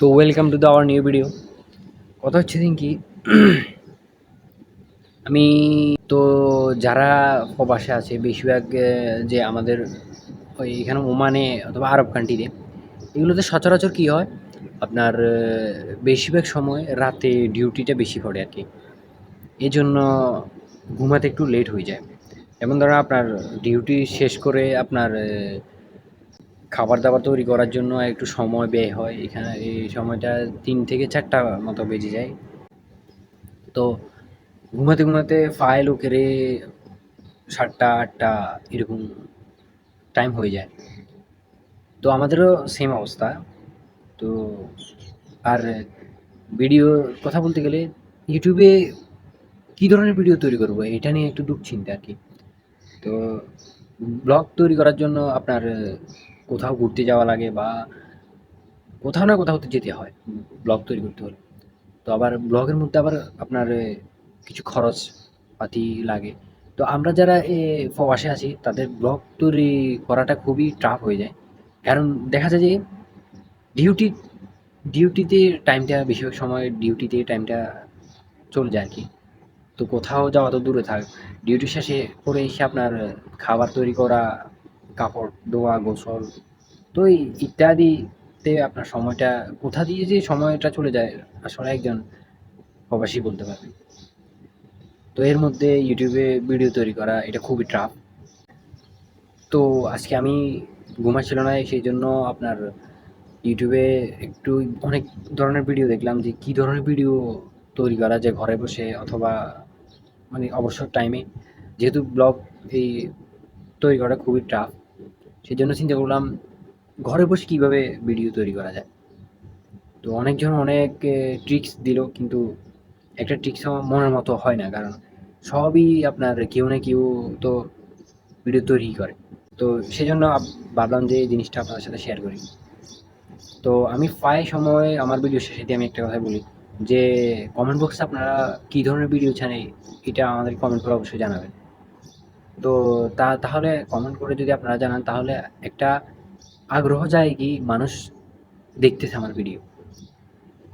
তো welcome to the our new video কথা হচ্ছে দিন কি, আমি তো যারা প্রবাসে আছে, বেশিরভাগ যে আমাদের ওই এখানে ওমানে অথবা আরব কান্ট্রিতে এগুলোতে সচরাচর কী হয়, আপনার বেশিরভাগ সময় রাতে ডিউটিটা বেশি পড়ে আর কি। এই জন্য ঘুমাতে একটু লেট হয়ে যায়। যেমন ধরো আপনার ডিউটি শেষ করে আপনার খাবার দাবার তৈরি করার জন্য একটু সময় ব্যয় হয়। এখানে এই সময়টা তিন থেকে চারটা মতো বেজে যায়। তো ঘুমাতে ঘুমাতে ফাইল ওকেরে সাতটা, আটটা এরকম টাইম হয়ে যায়। তো আমাদেরও সেম অবস্থা। তো আর ভিডিও কথা বলতে গেলে ইউটিউবে কী ধরনের ভিডিও তৈরি করব? এটা নিয়ে একটু দুশ্চিন্তা আর কি। তো ব্লগ তৈরি করার জন্য আপনার কোথাও ঘুরতে যাওয়া লাগে বা কোথাও না কোথাও তো যেতে হয়, ব্লগ তৈরি করতে হলে। তো আবার ব্লগের মধ্যে আবার আপনার কিছু খরচ পাতি লাগে। তো আমরা যারা, এ, প্রবাসে আছি, তাদের ব্লগ তৈরি করাটা খুবই টাফ হয়ে যায়। কারণ দেখা যায় যে ডিউটি ডিউটিতে টাইমটা বেশিরভাগ সময় ডিউটিতে টাইমটা চলে যায় আর কি। তো কোথাও যাওয়া তো দূরে থাক। ডিউটি শেষে করে এসে আপনার খাবার তৈরি করা কাপড় ধোয়া, গোসল, তো ইত্যাদিতে আপনার সময়টা, কোথা দিয়ে যে সময়টা চলে যায়, আসলে একজন প্রবাসী বলতে পারবে। তো এর মধ্যে ইউটিউবে ভিডিও তৈরি করা, এটা খুবই টাফ তো আজকে আমি ঘুমাচ্ছিল না, সেই জন্য আপনার ইউটিউবে একটু অনেক ধরনের ভিডিও দেখলাম যে কী ধরনের ভিডিও তৈরি করা যায় ঘরে বসে অথবা মানে অবসর টাইমে যেহেতু ব্লগ এই তৈরি করা খুবই টাফ সেই জন্য চিন্তা করলাম, ঘরে বসে কীভাবে ভিডিও তৈরি করা যায়? তো অনেকজন অনেক ট্রিক্স দিল, কিন্তু একটা ট্রিক্স আমার মনের মতো হয় না, কারণ সবই আপনার কেউ না কেউ তো ভিডিও তৈরি করে। তো সেই জন্য ভাবলাম যে এই জিনিসটা আপনাদের সাথে শেয়ার করি। তো আমি প্রায় সময় আমার ভিডিও শেষে দিয়ে আমি একটা কথা বলি, যে কমেন্ট বক্সে আপনারা কী ধরনের ভিডিও চান এটা আমাদের কমেন্ট করে অবশ্যই জানাবেন। তো তা, তাহলে কমেন্ট করে যদি আপনারা জানান, তাহলে একটা আগ্রহ যায় কি মানুষ দেখতেছে আমার ভিডিও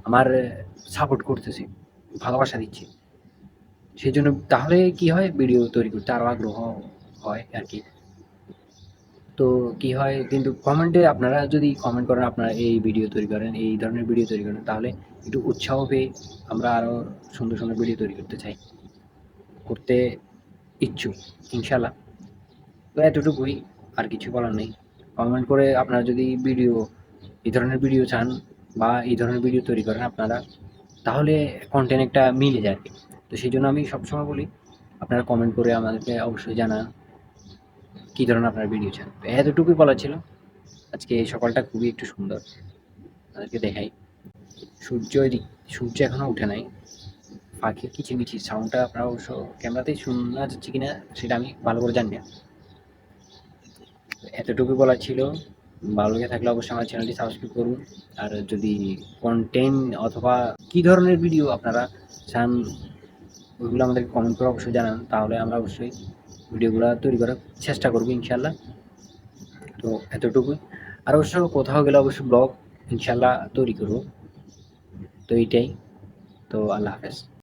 আমার সাপোর্ট করতেছে, ভালোবাসা দিচ্ছে। সেই জন্য তাহলে কি হয় ভিডিও তৈরি করতে? আরও আগ্রহ হয় আর কি। তো কি হয়, কিন্তু কমেন্টে আপনারা যদি কমেন্ট করেন, আপনারা এই ভিডিও তৈরি করেন, এই ধরনের ভিডিও তৈরি করেন, তাহলে একটু উৎসাহ পেয়ে আমরা আরও সুন্দর সুন্দর ভিডিও তৈরি করতে চাই। করতে ইচ্ছুক ইনশাল্লাহ তো এতটুকুই, আর কিছু বলার নেই। কমেন্ট করে আপনারা যদি ভিডিও এই ধরনের ভিডিও চান বা এই ধরনের ভিডিও তৈরি করেন আপনারা, তাহলে কন্টেন্ট একটা মিলে যায়। তো সেই জন্য আমি সবসময় বলি, আপনারা কমেন্ট করে আমাদেরকে অবশ্যই জানান, কী ধরনের আপনার ভিডিও চান। তো এতটুকুই বলা ছিল। আজকে এই সকালটা খুবই একটু সুন্দর। তাদেরকে দেখাই। সূর্য সূর্য এখনও উঠে নাই। পাখির কিচিমিচি সাউন্ডটা আপনারা অবশ্য ক্যামেরাতেই শোনা যাচ্ছে কিনা সেটা আমি ভালো করে জানি না। এতটুকু বলা ছিল। ভালো লেগে থাকলে অবশ্যই আমার চ্যানেলটি সাবস্ক্রাইব করুন। আর যদি কন্টেন্ট অথবা কী ধরনের ভিডিও আপনারা চান ওইগুলো আমাদেরকে কমেন্ট করে অবশ্যই জানান। তাহলে আমরা অবশ্যই ভিডিওগুলো তৈরি করার চেষ্টা করব ইনশাল্লাহ তো এতটুকুই। আর অবশ্য কোথাও গেলে অবশ্যই ব্লগ ইনশাল্লাহ তৈরি করব। তো এইটাই। তো আল্লাহ হাফেজ।